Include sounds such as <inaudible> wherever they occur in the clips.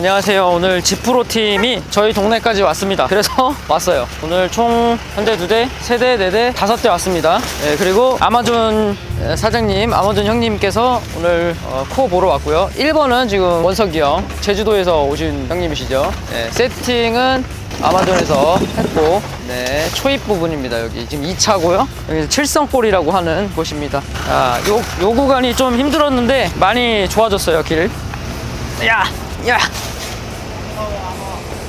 네, 안녕하세요. 오늘 지프로 팀이 저희 동네까지 왔습니다. 그래서 <laughs> 왔어요. 오늘 총한 대, 두 대, 세 대, 네 대, 다섯 대 왔습니다. 네, 그리고 아마존 사장님, 아마존 형님께서 오늘 어, 코 보러 왔고요. 1번은 지금 원석이 형, 제주도에서 오신 형님이시죠. 네, 세팅은 아마존에서 했고, 네, 초입 부분입니다. 여기 지금 2차고요. 여기 칠성골이라고 하는 곳입니다. 아, 요, 요 구간이 좀 힘들었는데 많이 좋아졌어요, 길. 야, 야.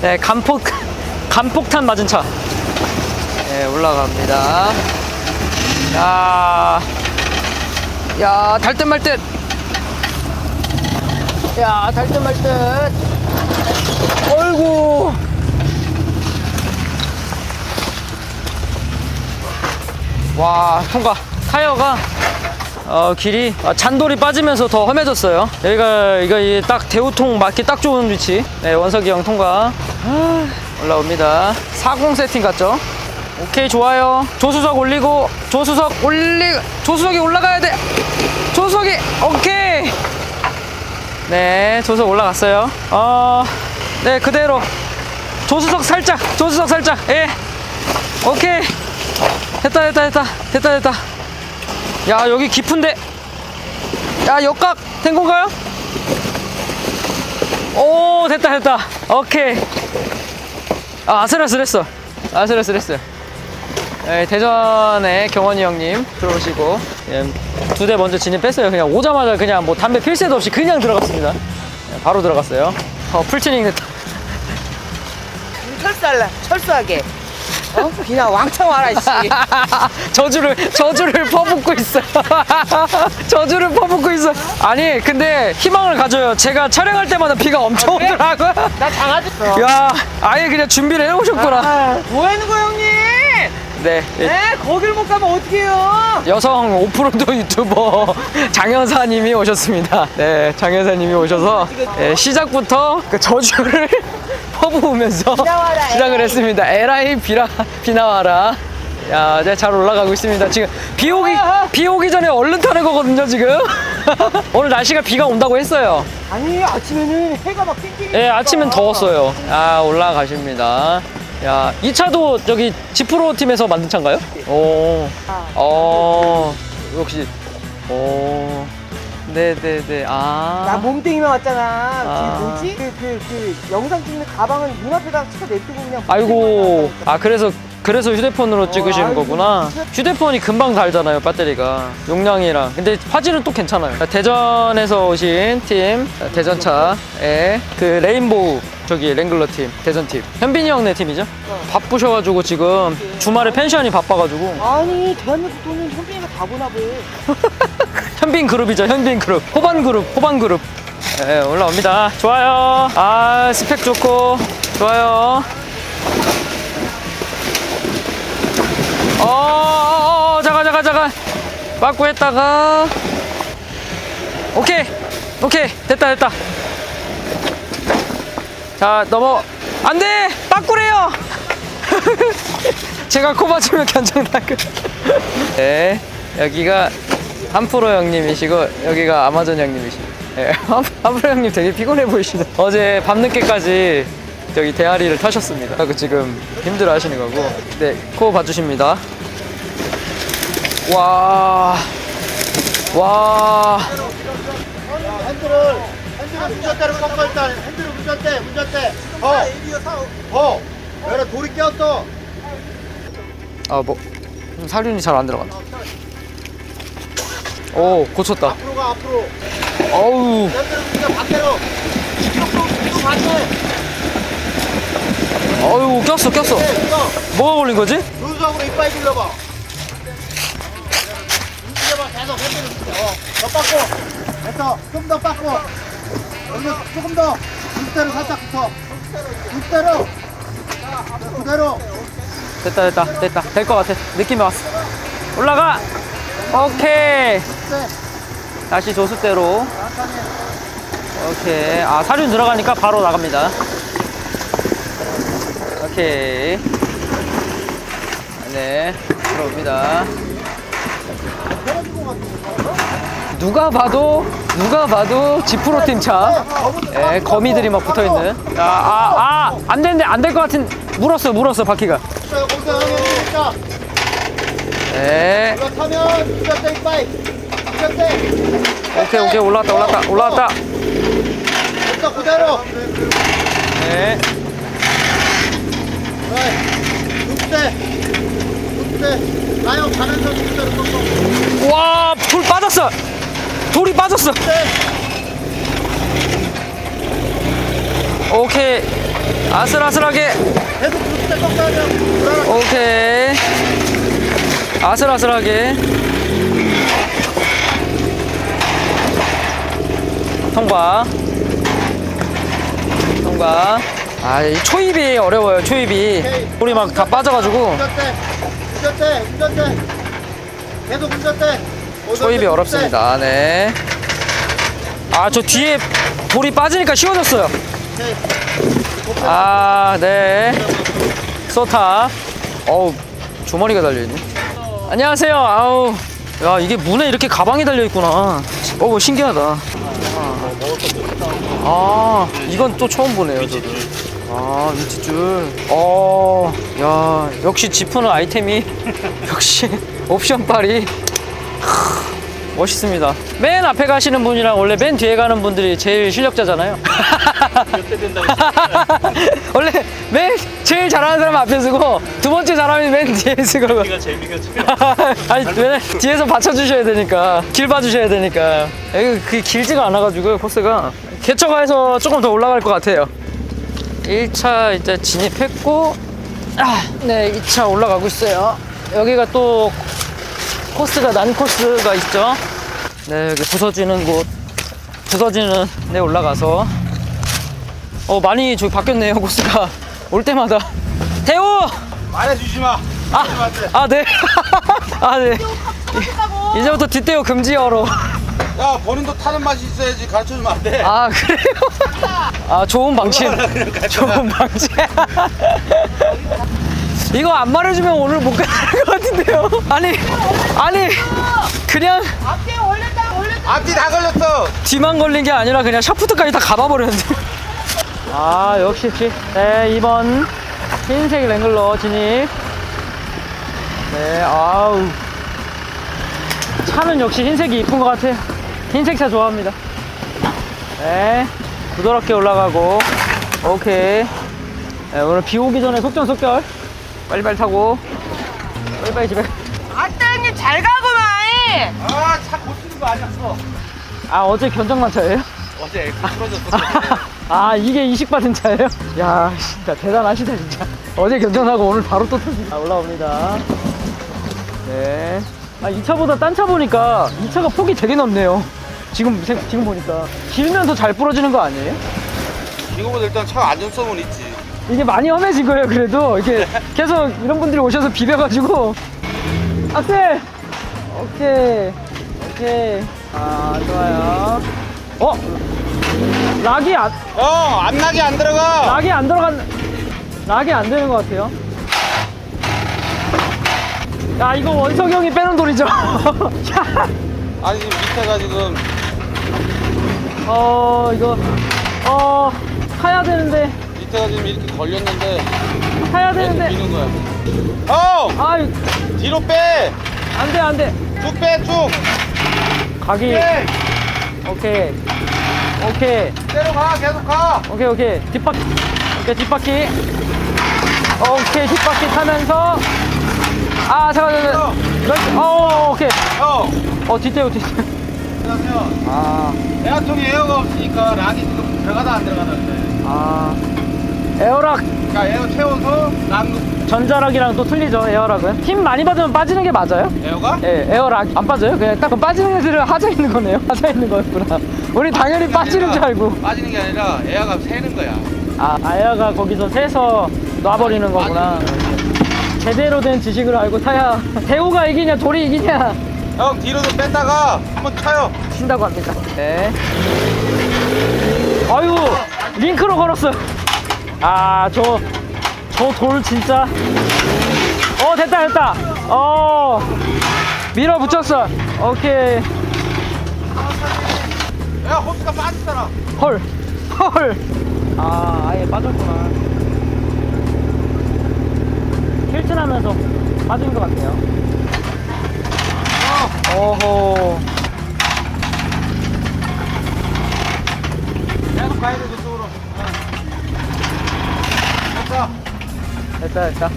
네, 간폭, <laughs> 간폭탄 맞은 차. 네, 올라갑니다. 야, 야, 달 듯 말 듯. 야, 달 듯 말 듯. 어이구. 와, 통과. 타이어가 어, 길이 아, 잔돌이 빠지면서 더 험해졌어요. 여기가 이거 이딱 대우통 맞기 딱 좋은 위치. 네, 원석이 형 통과. 아, 올라옵니다. 40 세팅 같죠? 오케이 좋아요. 조수석 올리고 조수석 올리 조수석이 올라가야 돼. 조수석이 오케이. 네, 조수석 올라갔어요. 어, 네 그대로 조수석 살짝 조수석 살짝 예. 오케이. 됐다 됐다 됐다 됐다 됐다. 야 여기 깊은데 야 역각 된 건가요? 오 됐다 됐다 오케이 아 아슬아슬했어. 아슬아슬했어요. 네, 대전에 경원이 형님 들어오시고 두 대 먼저 진입했어요. 그냥 오자마자 그냥 뭐 담배 필 새도 없이 그냥 들어갔습니다. 네, 바로 들어갔어요. 어 풀트닝 됐다. 철수할래 철수하게 어? 그냥 왕창 와라 씨 <laughs> 저주를 저주를 퍼붓고 있어. <laughs> 저주를 퍼붓고 있어. 아니 근데 희망을 가져요. 제가 촬영할 때마다 비가 엄청 그래? 오더라고요. 나 장아졌어 야, 아예 그냥 준비를 해오셨구나. 아, 뭐 하는 거야 형님 네, 예, 에 거길 못 가면 어떡해요 여성 오프로드 유튜버 <laughs> 장여사님이 오셨습니다. 네, 장여사님이 오셔서 예, 시작부터 그 저주를 퍼부으면서 <laughs> 비나와라, 시작을. 했습니다. 에라이 비라 비나와라. 야, 네, 잘 올라가고 있습니다. 지금 비 오기 비 오기 전에 얼른 타는 거거든요, 지금. <laughs> 오늘 날씨가 비가 온다고 했어요. 아니 아침에는 해가 막 띵띵 예, 아침엔 더웠어요. 아, 올라가십니다. 야, 이 차도 저기 지프로 팀에서 만든 차인가요? 오. 아. 어, 역시. 오. 네네네. 아. 나 몸뚱이만 왔잖아 아. 그 뭐지? 그, 그, 그 영상 찍는 가방은 눈앞에다 치고 냅두고 그냥 아이고. 아, 그래서, 그래서 휴대폰으로 찍으시는 아이고, 거구나. 휴대폰이 금방 달잖아요, 배터리가. 용량이랑. 근데 화질은 또 괜찮아요. 대전에서 오신 팀, 대전차의 그 레인보우, 저기 랭글러 팀, 대전 팀. 현빈이 형네 팀이죠? 어. 바쁘셔가지고 지금 주말에 펜션이 바빠가지고. 아니 대한민국 돈은 현빈이가 다 보나 봐 <laughs> 현빈 그룹이죠, 현빈 그룹. 호반 그룹, 호반 그룹. 네, 올라옵니다. 좋아요. 아, 스펙 좋고. 좋아요. 어, 어, 어, 잠깐, 잠깐, 잠깐. 맞고 했다가. 오케이. 오케이. 됐다, 됐다. 자, 넘어. 안 돼! 빠꾸래요! <laughs> 제가 코 맞으면 견적나그. 네, 여기가 한프로 형님이시고, 여기가 아마존 형님이시고. 네, <laughs> 한- 한프로 형님 되게 피곤해 보이시네. 어제 밤늦게까지 저기 대하리를 타셨습니다. 그리고 지금 힘들어 하시는 거고. 네, 코 봐주십니다. 와. 와. 핸들을 핸들을 운전대를 꺾어 일단 핸들을 운전대 운전대 어. 어. 내가 돌이 꼈어. 아, 뭐. 좀 살균이 잘 안 들어간다. 오, 고쳤다. 앞으로 가 앞으로. 어우. 반대로. 반대. 어우, 꼈어, 꼈어. 네, 뭐가 걸린 거지? 눈썹으로 이빨 길러봐. 움직여봐 계속 핸들을 움직여. 어. 더 빡고. 됐어. 좀 더 빡고. 여기서 조금 더. 밑대로 살짝 붙어. 밑대로. 그대로. 됐다 됐다 됐다 될 것 같아 느낌이 왔어 올라가 오케이 네. 다시 조수대로 오케이 아 사륜 들어가니까 바로 나갑니다 오케이 네 들어옵니다 누가 봐도 누가 봐도 지프로 팀 차. 예, 거미들이 막 붙어 있는. 아, 아, 아, 안 되는데 안 될 것 같은. 물었어, 물었어, 바퀴가. 예. 오케이, 오케이, 올라왔다, 올라왔다, 올라왔다. 됐어, 그대로. 예. 네. 육대. 육대. 나요 가면서 그대로 꺾어. 와, 돌 빠졌어. 돌이 빠졌어. 오케이. 아슬아슬하게. 오케이. 아슬아슬하게. 통과. 통과. 아, 이 초입이 어려워요, 초입이. 돌이 막다 빠져가지고. 운전대. 운전대. 운전대. 계속 운전대. 초입이 어렵습니다. 네. 아, 저 뒤에 돌이 빠지니까 쉬워졌어요. 아, 네. 소타. 어우, 주머니가 달려있네. 안녕하세요. 아우. 야, 이게 문에 이렇게 가방이 달려있구나. 어우, 신기하다. 아, 이건 또 처음 보네요, 저도. 아, 위치줄. 어, 야, 역시 지프는 아이템이, <laughs> 역시 옵션 빨이. 멋있습니다. 맨 앞에 가시는 분이랑 원래 맨 뒤에 가는 분들이 제일 실력자잖아요. <laughs> 원래 맨 제일 잘하는 사람 앞에 쓰고 두 번째 사람이 맨 뒤에 쓰고. 우리가 제일 <laughs> 아니 왜 뒤에서 받쳐주셔야 되니까 길 봐주셔야 되니까 여기 그 길지가 않아가지고 코스가 개척가에서 조금 더 올라갈 것 같아요. 1차 이제 진입했고 아, 네 2차 올라가고 있어요. 여기가 또 코스가 난 코스가 있죠. 네, 여기 부서지는 곳, 부서지는 데 올라가서 어 많이 저기 바뀌었네요 코스가 올 때마다 대호 말해주지 마. 아, 아 네, <laughs> 아 네. 이제부터 뒷대호 금지어로. 야, 본인도 타는 맛이 있어야지 가르쳐주면 안 돼. 아 그래요? 아 좋은 방침, 좋은 방침. <laughs> 이거 안 말해주면 오늘 못 가는 것 같은데요? 아니, 아니, 그냥 앞에 올렸다 올렸다 앞뒤 다 걸렸어. 뒤만 걸린 게 아니라 그냥 샤프트까지 다 감아버렸는데. 아 역시 역시. 네 2번 흰색 랭글러 진입. 네 아우 차는 역시 흰색이 이쁜 것 같아요. 흰색 차 좋아합니다. 네 부드럽게 올라가고 오케이. 네, 오늘 비 오기 전에 속전속결 빨리빨리 타고 빨리빨리 집에. 아따 형님 잘 가구만 아, 차 고치는 거 아니었어. 아 어제 견적만 차예요? 어제 엑스 풀어졌어. <laughs> 아 이게 이식받은 차예요? 야 진짜 대단하시다 진짜 어제 견전하고 오늘 바로 또 터지다 올라옵니다 네. 아, 이 차보다 딴 차 보니까 이 차가 폭이 되게 넓네요 지금 생- 지금 보니까 길면 더 잘 부러지는 거 아니에요? 이거보다 일단 차 안전성은 있지. 이게 많이 험해진 거예요 그래도 이렇게 계속 이런 분들이 오셔서 비벼가지고 악셀 오케이 오케이 아 좋아요 어? 락이 안, 어, 앞락이 안 들어가. 락이 안 들어간 락이 안 되는 것 같아요. 야 이거 원석이 형이 빼는 돌이죠. <laughs> 아니 지금 밑에가 지금 어 이거 어 타야 되는데 밑에가 지금 이렇게 걸렸는데 타야 되는데. 미는 거야. 어, 아 뒤로 빼. 안돼 안돼. 쭉 빼, 쭉. 가기. 빼. 오케이. 오케이. 때로 가, 계속 가. 오케이 오케이. 뒷바퀴. 오케이 뒷바퀴. 오케이 뒷바퀴 타면서. 아 잠깐 잠깐 잠깐. 어 오케이. 어. 어 뒷대요 뒷대요 그러면 아. 에어통에 에어가 없으니까 락이 지금 들어가다 안 들어가다는데. 아 에어락. 그러니까 에어 채워서 락 전자락이랑 또 틀리죠 에어락은. 힘 많이 받으면 빠지는 게 맞아요? 에어가? 예 에어락. 안 빠져요? 그냥 딱 그럼 빠지는 애들은 하자 있는 거네요. <laughs> 하자 있는 거였구나. 우리 당연히 빠지는 줄 알고. 빠지는 게 아니라 에어가 새는 거야. 아 아야가 거기서 새서 놔버리는 거구나. 제대로 된 지식을 알고 타야 <laughs> 대우가 이기냐 돌이 이기냐. 형 뒤로 좀 뺐다가 한번 쳐요. 친다고 합니다. 네. 아유 링크로 걸었어요 아 저 저 돌 진짜 어 됐다 됐다 어 밀어 붙였어 오케이 야 호수가 빠졌잖아 헐, 헐. 아, 아예 빠졌구나. 힐튼하면서 빠진 것 같아요. 어허. 계속 가야 돼 저쪽으로 됐어 됐다, 됐다.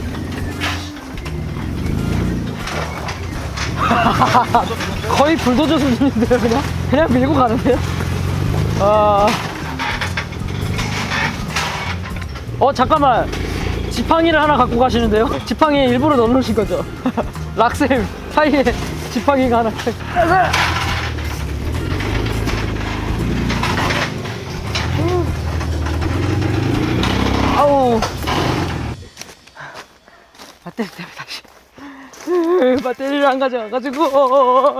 <laughs> 거의 불도저 수준인데요, 그냥? 그냥 밀고 가는데요? 아. 어, 잠깐만. 지팡이를 하나 갖고 가시는데요? 지팡이에 일부러 넣어놓으신 거죠? <laughs> 락셀 사이에 지팡이가 하나. 아우. 배터리 때문에 다시. 배터리를 안 가져와가지고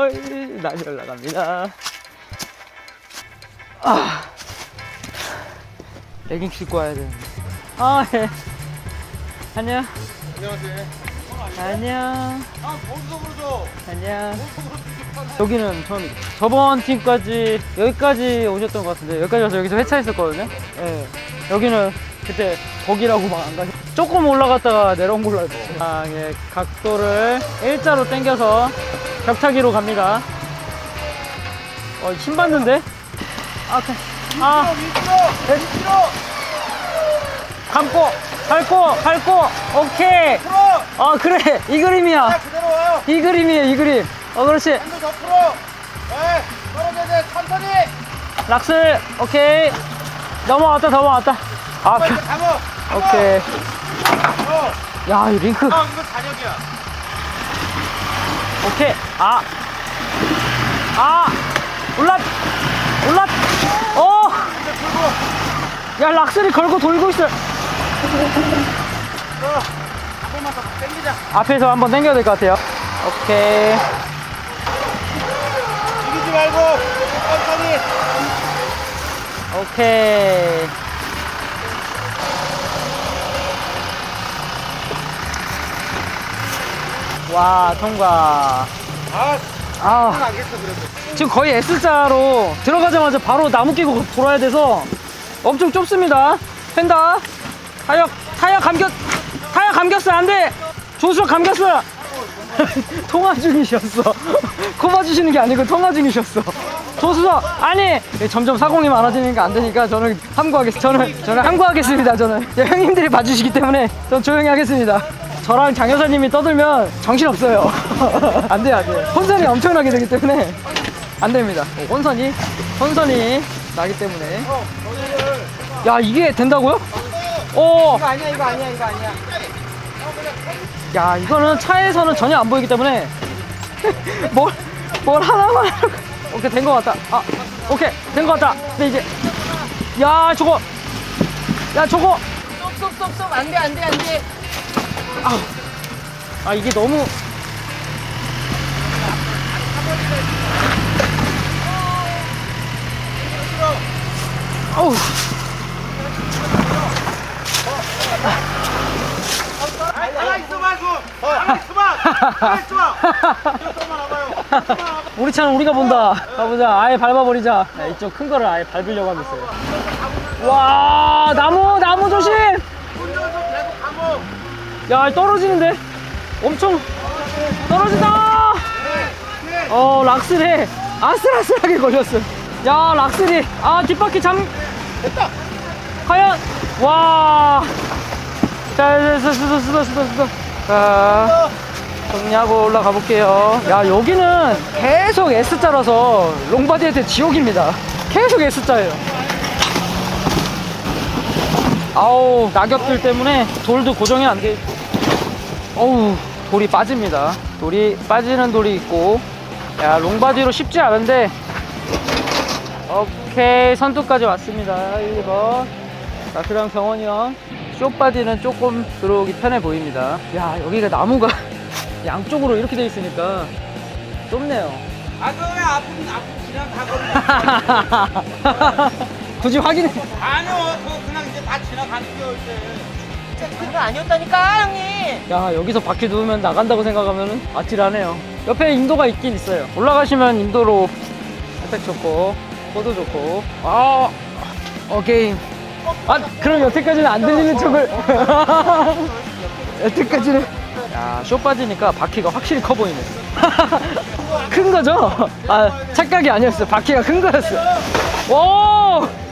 다시 올라갑니다. 아, 레깅스 입고 와야 되는데. 아, 예. 안녕. 안녕하세요 안녕. 아 보수석으로 줘 안녕. 여기는 처음이죠. 저번 팀까지 여기까지 오셨던 것 같은데 여기까지 와서 여기서 회차했었거든요. 예. 여기는 그때 거기라고 막 안 가시. 조금 올라갔다가 내려온 걸로 알고 있어요. 아, 예. 각도를 일자로 당겨서 벽타기로 갑니다. 어, 힘 받는데? 아, 오케이. 아, 위로 위로 감고, 밟고, 밟고, 오케이. 풀어 아, 그래. 이 그림이야. 자 그대로 와요 이 그림이에요, 이 그림. 어, 그렇지. 더 풀어 네 떨어져야 돼 천천히 락스, 오케이. 넘어왔다, 넘어왔다. 아, 이제 그- 감어. 오케이. 어. 야, 이 링크. 아 이거 잔역이야 오케이. 아. 아. 올라. 올라. 어. 야, 락스를 걸고 돌고 있어. 어. 더 당기자 앞에서 한번 당겨야 될 것 같아요. 오케이. 죽이지 말고 천천히 오케이. 와, 통과. 아 아. 그래도 지금 거의 S자로 들어가자마자 바로 나무 끼고 돌아야 돼서 엄청 좁습니다. 펜다. 타이어, 타이어 감겼, 타이어 감겼어. 안 돼. 조수 감겼어. <laughs> 통화 중이셨어. <laughs> 코 봐주시는 게 아니고 통화 중이셨어. 조수석, 아니! 점점 사공이 많아지니까 안 되니까 저는 함구하겠습니다. 저는, 저는 함구하겠습니다. 저는. 예, 형님들이 봐주시기 때문에 전 조용히 하겠습니다. 저랑 장 여사님이 떠들면 정신없어요. <laughs> 안 돼요, 안 돼요. 혼선이 엄청나게 되기 때문에 안 됩니다. 어, 혼선이, 혼선이 나기 때문에. 야, 이게 된다고요? 어, 이거 아니야 이거 아니야 이거 아니야 야, 이거는 차에서는 전혀 안 보이기 때문에 <laughs> 뭘, 뭘 하나만. 오케이, 된 것 같다. 아, 오케이, 된 것 같다. 근데 이제, 야, 저거, 야, 저거, 쏙쏙쏙쏙 안돼 안돼 안돼 아, 이게 너무. 어우, <laughs> 우리 차는 우리가 본다. 가보자. 아예 밟아버리자. 야, 이쪽 큰 거를 아예 밟으려고 하고 있어요. 와, 나무, 나무 조심! 야, 떨어지는데? 엄청 떨어진다! 어, 락스에 아슬아슬하게 걸렸어요. 야, 락스리. 아, 뒷바퀴 잠. 됐다 과연, 와. 자, 쓰다, 쓰다, 쓰다, 쓰다, 쓰다. 자, 정리하고 올라가 볼게요. 야, 여기는 계속 S자라서 롱바디한테 지옥입니다. 계속 S자예요. 아우, 낙엽들 때문에 돌도 고정이 안 돼. 어우, 돌이 빠집니다. 돌이 빠지는 돌이 있고. 야, 롱바디로 쉽지 않은데. 오케이, 선두까지 왔습니다. 1번. 자, 그럼 경원이 형. 쇼바디는 조금 들어오기 편해 보입니다. 야, 여기가 나무가 <laughs> 양쪽으로 이렇게 돼 있으니까 좁네요. 아 그왜 앞은 앞은 지나가거든 굳이 확인해. 아니요 그거 그냥 이제 다 지나가는 게 이제 그거 아니었다니까 형님 야, 여기서 바퀴 누우면 나간다고 생각하면 아찔하네요. 옆에 인도가 있긴 있어요. 올라가시면 인도로 혜택 좋고. 코도 좋고. 아, 어게인. 아, 그럼 여태까지는 안 들리는 척을. <laughs> 여태까지는. 야, 쇼 빠지니까 바퀴가 확실히 커 보이네. <laughs> 큰 거죠? 아, 착각이 아니었어. 바퀴가 큰 거였어. 오!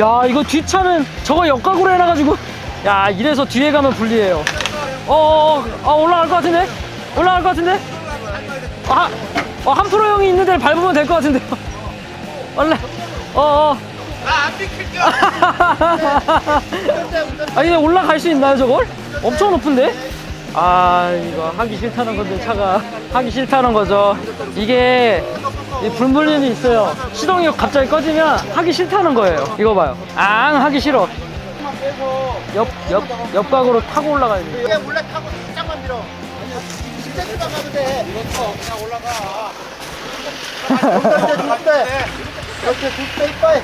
야, 이거 뒷차는 저거 역각으로 해놔가지고. 야, 이래서 뒤에 가면 불리해요. 어, 어, 어, 올라갈 것 같은데? 올라갈 것 같은데? 아, 어, 한 프로 형이 있는 데를 밟으면 될 것 같은데요. <laughs> 원래, 어, 어. 나안 비킬게요. <laughs> 아니, 근데 올라갈 수 있나요, 저걸? 엄청 높은데? 아, 이거 하기 싫다는 건데, 차가. 하기 싫다는 거죠. 이게, 이 불물림이 있어요. 시동이 갑자기 꺼지면 하기 싫다는 거예요. 이거 봐요. 앙, 하기 싫어. 옆, 옆, 옆각으로 타고 올라가야 돼. 그냥 몰래 타고 살짝만 밀어. 10cm만 가면 돼. 이거 그냥 올라가. 돼. 이렇게 둘째 이빨.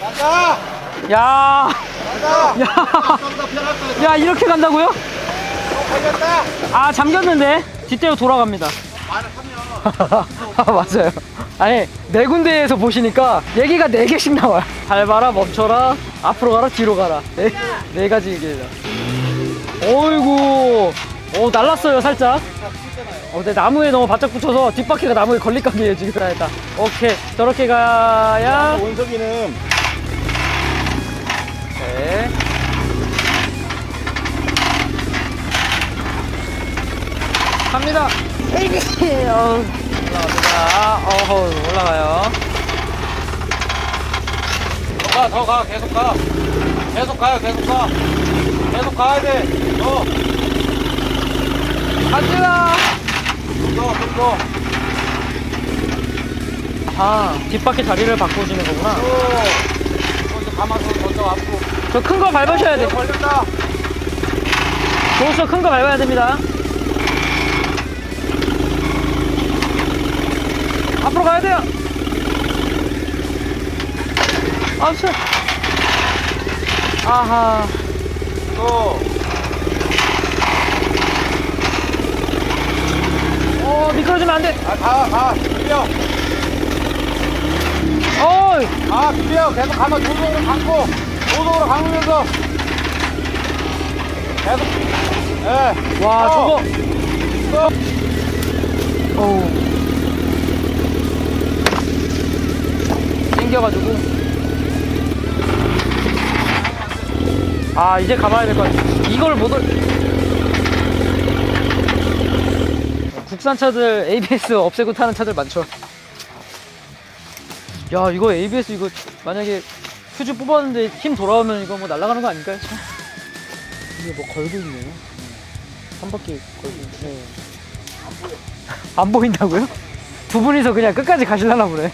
잘한다. 야, 잘한다. 야. 야, 이렇게 간다고요? 어, 걸렸다. 아, 잠겼는데? 뒷대로 돌아갑니다. 말을 하면 아, <laughs> 맞아요. 아니, 네 군데에서 보시니까 얘기가 네 개씩 나와요. 밟아라, 멈춰라, 앞으로 가라, 뒤로 가라. 네, 네 가지 얘기예요. 어이구. 오, 날랐어요, 살짝. 어, 내 나무에 너무 바짝 붙여서 뒷바퀴가 나무에 걸릴 각이에요, 지금. 됐다. 오케이. 저렇게 가야. 원석이는 네. 갑니다. 올라갑니다. 어허, 올라가요. 더 가, 더 가, 계속 가. 계속 가요, 계속 가. 계속 가야 돼. 더. 더, 좀 더. 아, 뒷바퀴 다리를 바꾸시는 거구나. 또. 이제 가마솥 먼저 앞으로. 저 큰 거 밟으셔야 돼. 걸렸다. 조수 큰거 밟아야 됩니다. 앞으로 가야 돼요. 아, 쎄. 아하. 또. 어, 미끄러지면 안 돼. 아, 가, 가. 비벼. 어이. 아, 비벼. 계속 가면 도동으로 감고. 도동으로 감으면서. 계속. 예. 와, 어. 저거. 또. 어우. 땡겨가지고. 아, 이제 가봐야 될 것 같아. 이걸 못, 올... 국산 차들 ABS 없애고 타는 차들 많죠. 야, 이거 ABS 이거 만약에 휴지 뽑았는데 힘 돌아오면 이거 뭐 날아가는 거 아닐까요? 차? 이게 뭐 걸고 있네요. 한 바퀴 걸고 있네. 안 보인다고요? 두 분이서 그냥 끝까지 가실라나 보네.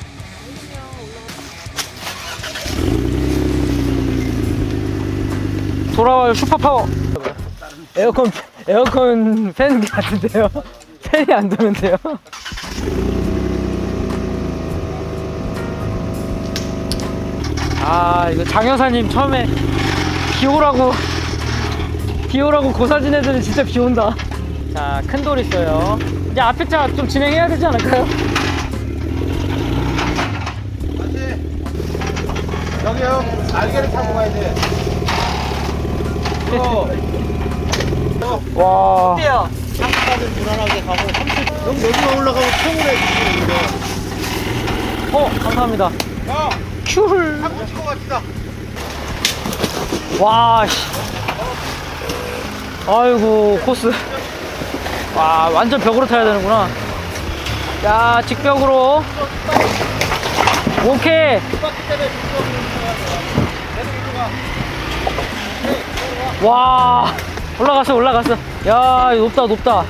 돌아와요 슈퍼파워. 에어컨 에어컨 팬 같은데요? <laughs> 팬이 안 도는데요? 아 이거 장 여사님 처음에 비 오라고 비 오라고 고사진 애들은 진짜 비 온다. 자, 큰 돌 있어요. 이제 앞에 차 좀 진행해야 되지 않을까요? 여기요. 날개를 타고 가야 돼. 와. 어때요? 상까지 불안하게 가고 30. 그럼 여기만 올라가면 평일에 지키는데. 어, 감사합니다. 야, 큐를. 한번 치고 갑시다. 와, 씨. 아이고, 코스. 와, 완전 벽으로 타야 되는구나. 야, 직벽으로. 오케이. 와, 올라갔어, 올라갔어. 야, 높다, 높다.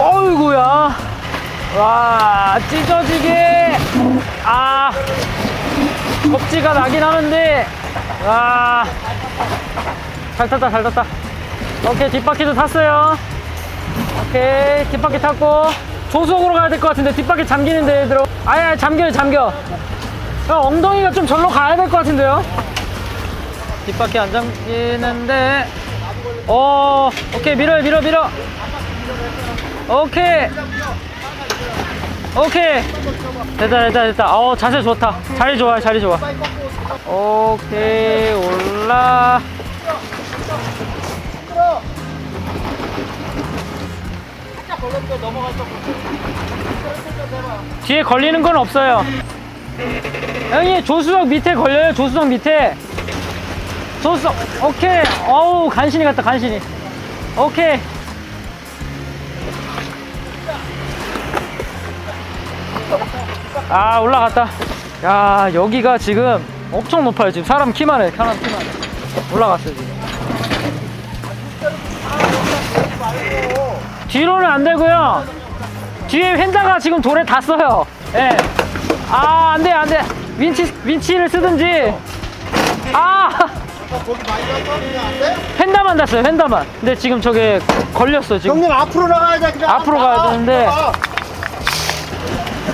어이구야. 와, 찢어지게. 아, 겁지가 나긴 하는데. 와, 잘 탔다, 잘 탔다. 오케이, 뒷바퀴도 탔어요. 오케이, 뒷바퀴 탔고. 조수석으로 가야 될 것 같은데, 뒷바퀴 잠기는데, 얘들아. 아야, 잠겨요, 잠겨. 야, 엉덩이가 좀 절로 가야 될 것 같은데요? 뒷바퀴 안 잠기는데 어, 오케이, 밀어요, 밀어, 밀어. 오케이. 오케이. 됐다, 됐다, 됐다. 어, 자세 좋다. 자리 좋아, 자리 좋아. 오케이, 올라. 뒤에 걸리는 건 없어요. 형님, 조수석 밑에 걸려요, 조수석 밑에. 조수석, 오케이. 어우, 간신히 갔다, 간신히. 오케이. 아 올라갔다 야 여기가 지금 엄청 높아요 지금 사람 키만 해 사람 키만 해 올라갔어요 지금 뒤로는 안 되고요 뒤에 휀다가 지금 돌에 닿았어요 예아 안돼 안돼 윈치 윈치를 쓰든지. 아? 휀다만 닿았어요 휀다만. 근데 지금 저게 걸렸어 지금. 형님 앞으로 나가야 돼. 그냥 앞으로 가야 나가. 되는데. 어.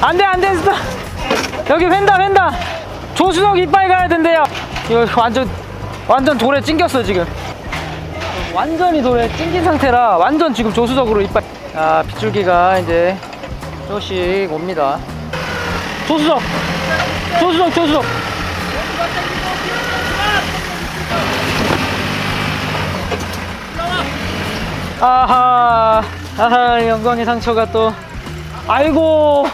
안돼 안돼 스톱 여기 횡다 횡다 조수석 이빨 가야 된대요. 이거 완전 완전 돌에 찡겼어 지금. 완전히 돌에 찡긴 상태라 완전 지금 조수석으로 이빨. 아 빗줄기가 이제 조금씩 옵니다. 조수석 조수석 조수석. 아하 아하 영광의 상처가 또. 아이고.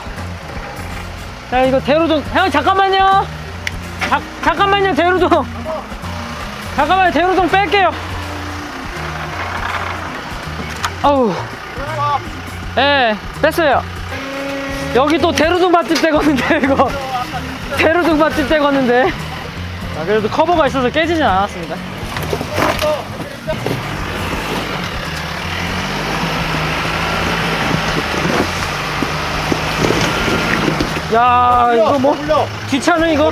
자 이거 대로동 형 잠깐만요. 자, 잠깐만요 대로동 잠깐만요 대로동 뺄게요. 아우. 예 뺐어요. 여기 또 대로동 맛집 되겠는데 이거 대로동 맛집 되겠는데. 아, 그래도 커버가 있어서 깨지진 않았습니다. 야 이거 뭐? 올려. 귀찮은 이거?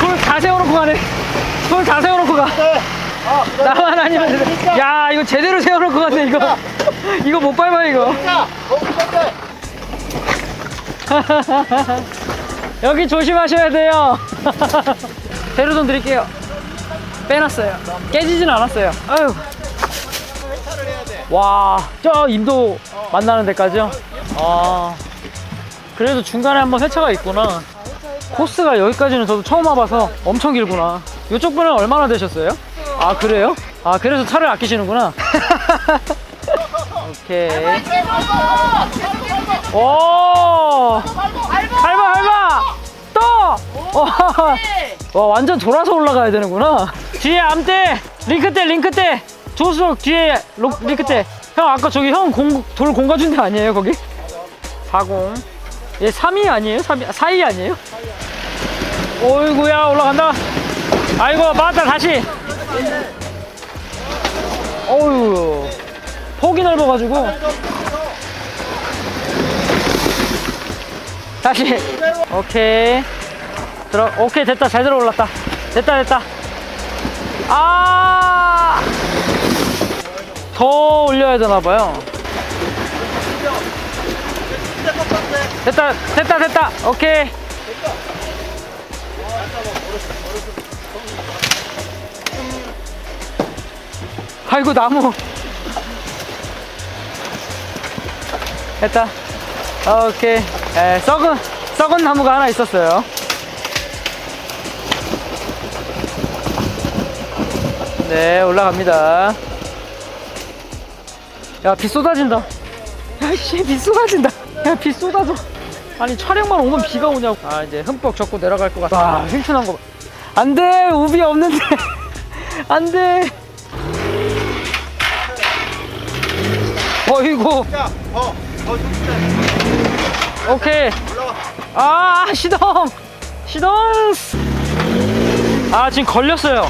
돌 다. 세워놓고 가네. 돌 다 세워놓고 가. 아, 나만 아니면 돼. 야 이거 제대로 세워놓고 갔네 이거. 이거 못 밟아 이거 <laughs> 여기 조심하셔야 돼요. <laughs> 대로돈 드릴게요. 빼놨어요. 깨지진 않았어요. 아유. 와 저 임도 만나는 데까지요? 아 그래도 중간에 한번 회차가 있구나. 코스가 여기까지는 저도 처음 와봐서 엄청 길구나. 이쪽 분은 얼마나 되셨어요? 아 그래요? 아 그래서 차를 아끼시는구나. <laughs> 오케이. 오 밟아 밟아 또! 와, 와 완전 돌아서 올라가야 되는구나. 뒤에 암대 링크 때 링크 때 조수석 뒤에 로, 링크 때형 아까 저기 형돌 공가준 데 아니에요 거기? 40 얘 3위 아니에요? 3위, 4위 아니에요? 어이구야 올라간다. 아이고 맞다 다시. 어휴. 폭이 넓어가지고 다시. 오케이. 들어 오케이 됐다. 잘 들어 올랐다. 됐다 됐다. 아더 올려야 되나 봐요. 됐다 됐다 됐다. 오케이. 아이고 나무. 됐다. 오케이 에, 썩은 썩은 나무가 하나 있었어요. 네 올라갑니다. 야 비 쏟아진다. 야씨 비 쏟아진다. 야 비 쏟아져. 아니 촬영만 오면 비가 오냐고. 아 이제 흠뻑 젖고 내려갈 것 같아. 와 흉춘한 거 봐. 안돼 우비 없는데. <laughs> 안돼. 어이구. 야 어어 준비돼 오케이 아 시동 시동 아 지금 걸렸어요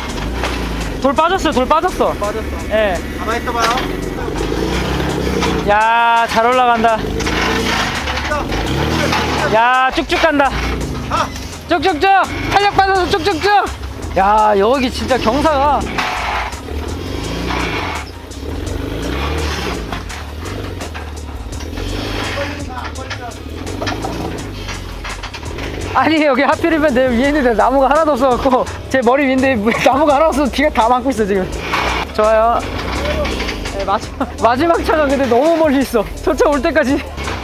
돌 빠졌어요 돌 빠졌어 빠졌어 예. 가만히 있어봐요 야, 잘 올라간다. 야, 쭉쭉 간다. 아 쭉쭉쭉! 탄력 받아서 쭉쭉쭉! 야, 여기 진짜 경사가. 아니, 여기 하필이면 내 위에 있는데 나무가 하나도 없어갖고, 제 머리 위인데 나무가 하나 없어서 비가 다 막고 있어, 지금. 좋아요. 네, 마지막, 마지막 차가 근데 너무 멀리 있어. 저차 올 때까지.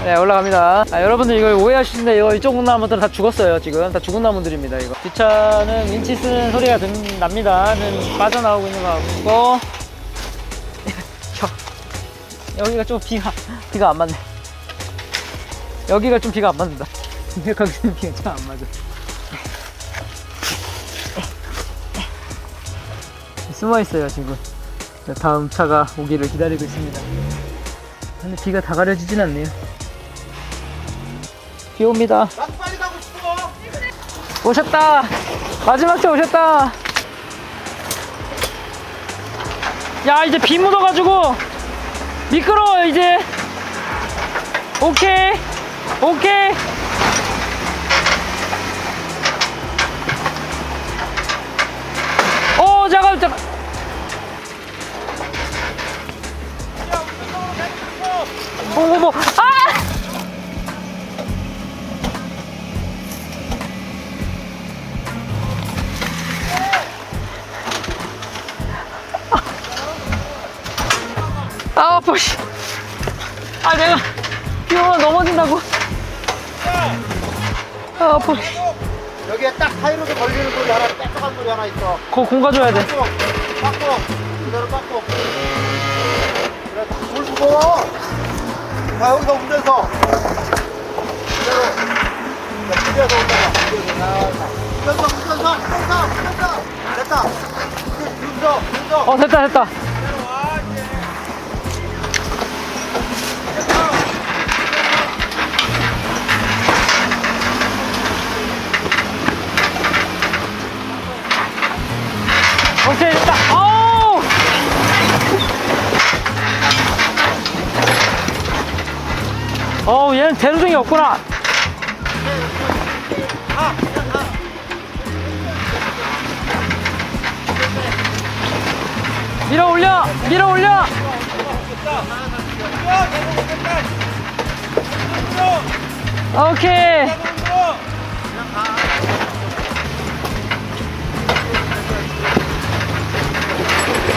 네, 올라갑니다. 아, 여러분들 이거 오해하시는데 이거 이쪽 나무들 다 죽었어요, 지금. 다 죽은 나무들입니다, 이거. 뒷차는 윈치 쓰는 소리가 든, 납니다. 는 빠져나오고 있는 거 같고. <laughs> 혀. 여기가 좀 비가, 비가 안 맞네. 여기가 좀 비가 안 맞는다. 비가 참안 맞아. 숨어 있어요, 지금. 네, 다음 차가 오기를 기다리고 있습니다. 근데 비가 다 가려지진 않네요. 비 옵니다. 오셨다! 마지막 차 오셨다! 야, 이제 비 묻어가지고 미끄러워요, 이제. 오케이. 오케이. 오, 잠깐, 잠깐. 어머, 어머, 아! 아, 아파, 씨. 아, 내가 비 오면 넘어진다고. 아, 아파. 여기에 딱 타이로드 걸리는 소리 하나, 빽빽한 소리 하나 있어. 그거 공 가져야 돼. 빡고, 빡고, 그대로 빡고. 그래, 물 무거워. 자, 여기서 운전서. 그대로. 자, 준비해서 온다가. 운전서, 운전서, 운전서, 운전서. 됐다. 운전서, 운전서. 어, 됐다, 됐다. 대루등이 없구나. 밀어 올려! 밀어 올려! 오케이!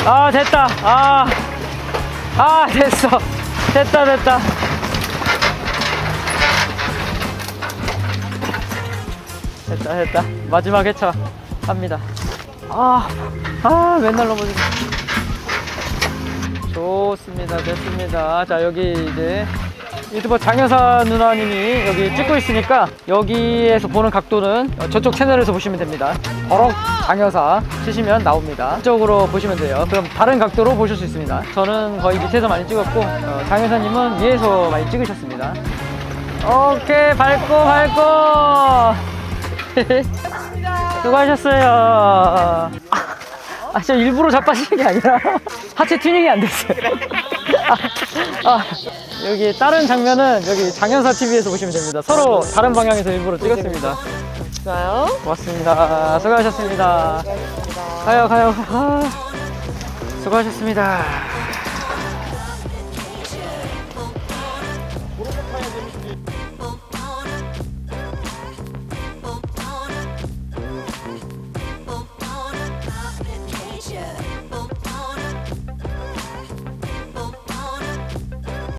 아, 됐다. 아, 아, 됐어. 됐다, 됐다. 됐다, 됐다. 마지막 회차 합니다. 아, 아, 맨날 넘어지네. 좋습니다. 됐습니다. 자, 여기 이제 유튜버 장여사 누나님이 여기 찍고 있으니까 여기에서 보는 각도는 저쪽 채널에서 보시면 됩니다. 버럭 장여사 치시면 나옵니다. 이쪽으로 보시면 돼요. 그럼 다른 각도로 보실 수 있습니다. 저는 거의 밑에서 많이 찍었고 어, 장여사님은 위에서 많이 찍으셨습니다. 오케이 밟고 밟고 <laughs> 수고하셨어요. 아, 저 일부러 자빠지는 게 아니라 <laughs> 하체 튜닝이 안 됐어요. <laughs> 아, 아, 여기 다른 장면은 여기 장현사 TV에서 보시면 됩니다. 서로 다른 방향에서 일부러 찍었습니다. 좋아요. 고맙습니다. 수고하셨습니다. 가요, 가요. 아, 수고하셨습니다.